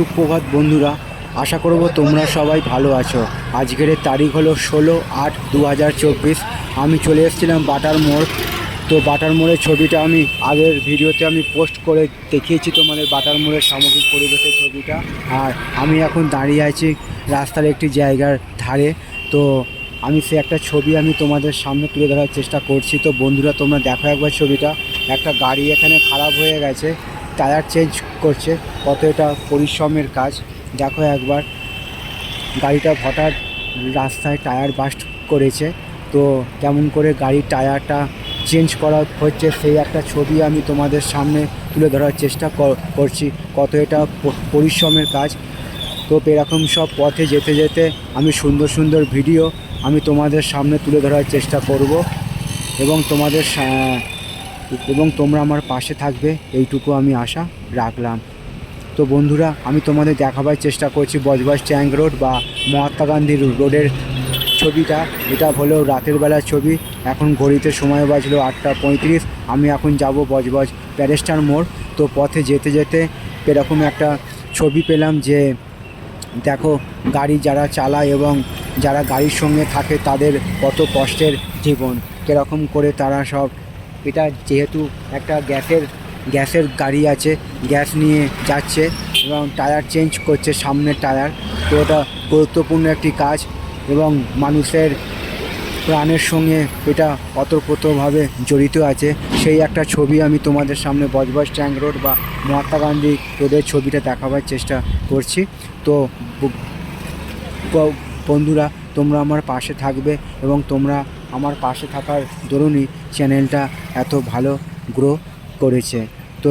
সুপ্রভাত বন্ধুরা, আশা করব তোমরা সবাই ভালো আছো। আজকের তারিখ হলো ষোলো আট দু আমি চলে এসেছিলাম বাটার মোড়। তো বাটার মোড়ের ছবিটা আমি আগের ভিডিওতে আমি পোস্ট করে দেখিয়েছি তোমাদের বাটার মোড়ের সামগ্রিক পরিবেশের ছবিটা। আর আমি এখন দাঁড়িয়ে আছি রাস্তার একটি জায়গার ধারে। তো আমি সে একটা ছবি আমি তোমাদের সামনে তুলে ধরার চেষ্টা করছি। তো বন্ধুরা, তোমরা দেখো একবার ছবিটা। একটা গাড়ি এখানে খারাপ হয়ে গেছে। টায়ার চেঞ্জ করছে, কত এটা পরিশ্রমের কাজ। দেখো একবার, গাড়িটা হঠাৎ রাস্তায় টায়ার বাস্ট করেছে, তো কেমন করে গাড়ির টায়ারটা চেঞ্জ করা হচ্ছে সেই একটা ছবি আমি তোমাদের সামনে তুলে ধরার চেষ্টা কর- করছি, কত এটা পরিশ্রমের কাজ। তো এরকম সব পথে যেতে যেতে আমি সুন্দর সুন্দর ভিডিও আমি তোমাদের সামনে তুলে ধরার চেষ্টা করব এবং তোমাদের এবং তোমরা আমার পাশে থাকবে, এইটুকু আমি আশা রাখলাম। তো বন্ধুরা, আমি তোমাদের দেখাবার চেষ্টা করছি বজবজ ট্যাঙ্ক রোড বা মহাত্মা গান্ধী রোডের ছবিটা। এটা হলো রাতের বেলার ছবি। এখন ঘড়িতে সময় বাজলো আটটা পঁয়ত্রিশ। আমি এখন যাব বজবজ প্যারেস্টার মোড়। তো পথে যেতে যেতে এরকম একটা ছবি পেলাম যে, দেখো, গাড়ি যারা চালায় এবং যারা গাড়ির সঙ্গে থাকে তাদের কত কষ্টের জীবন। কীরকম করে তারা সব এটা যেহেতু একটা গ্যাসের গ্যাসের গাড়ি আছে, গ্যাস নিয়ে যাচ্ছে এবং টায়ার চেঞ্জ করছে সামনের টায়ার, তো এটা গুরুত্বপূর্ণ একটি কাজ এবং মানুষের প্রাণের সঙ্গে এটা অতপ্রতভাবে জড়িত আছে। সেই একটা ছবি আমি তোমাদের সামনে বজবজ ট্যাঙ্ক রোড বা মহাত্মা গান্ধী রোডের ছবিটা দেখাবার চেষ্টা করছি। তো বন্ধুরা, তোমরা আমার পাশে থাকবে এবং তোমরা আমার পাশে থাকার দরুনই চ্যানেলটা এত ভালো গ্রো করেছে। তো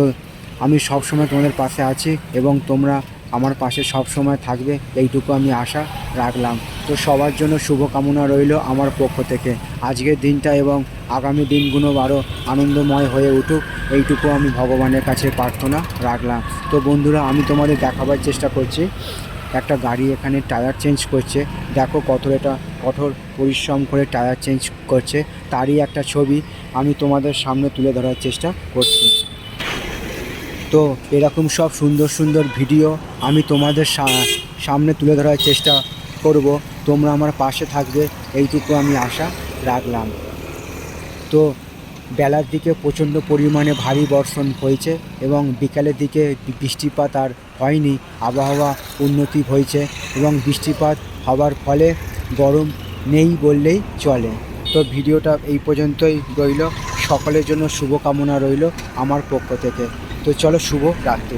আমি সব সময় তোমাদের পাশে আছি এবং তোমরা আমার পাশে সব সময় থাকবে, এইটুকু আমি আশা রাখলাম। তো সবার জন্য শুভকামনা রইল আমার পক্ষ থেকে। আজকের দিনটা এবং আগামী দিনগুলো আরও আনন্দময় হয়ে উঠুক, এইটুকু আমি ভগবানের কাছে প্রার্থনা রাখলাম। তো বন্ধুরা, আমি তোমাদের দেখাবার চেষ্টা করছি। একটা গাড়ি এখানে টায়ার চেঞ্জ করছে। দেখো কত এটা কঠোর পরিশ্রম করে টায়ার চেঞ্জ করছে। তারই একটা ছবি আমি তোমাদের সামনে তুলে ধরার চেষ্টা করছি। তো এরকম সব সুন্দর সুন্দর ভিডিও আমি তোমাদের সামনে তুলে ধরার চেষ্টা করব। তোমরা আমার পাশে থাকবে। এইটুকু আমি আশা রাখলাম। তো বেলার দিকে প্রচণ্ড পরিমাণে ভারী বর্ষণ হয়েছে এবং বিকালের দিকে বৃষ্টিপাত আর হয়নি, আবহাওয়া উন্নতি হয়েছে এবং বৃষ্টিপাত হওয়ার ফলে গরম নেই বললেই চলে। তো ভিডিওটা এই পর্যন্তই রইল। সকলের জন্য শুভকামনা রইল আমার পক্ষ থেকে। তো চলো শুভ রাত্রি।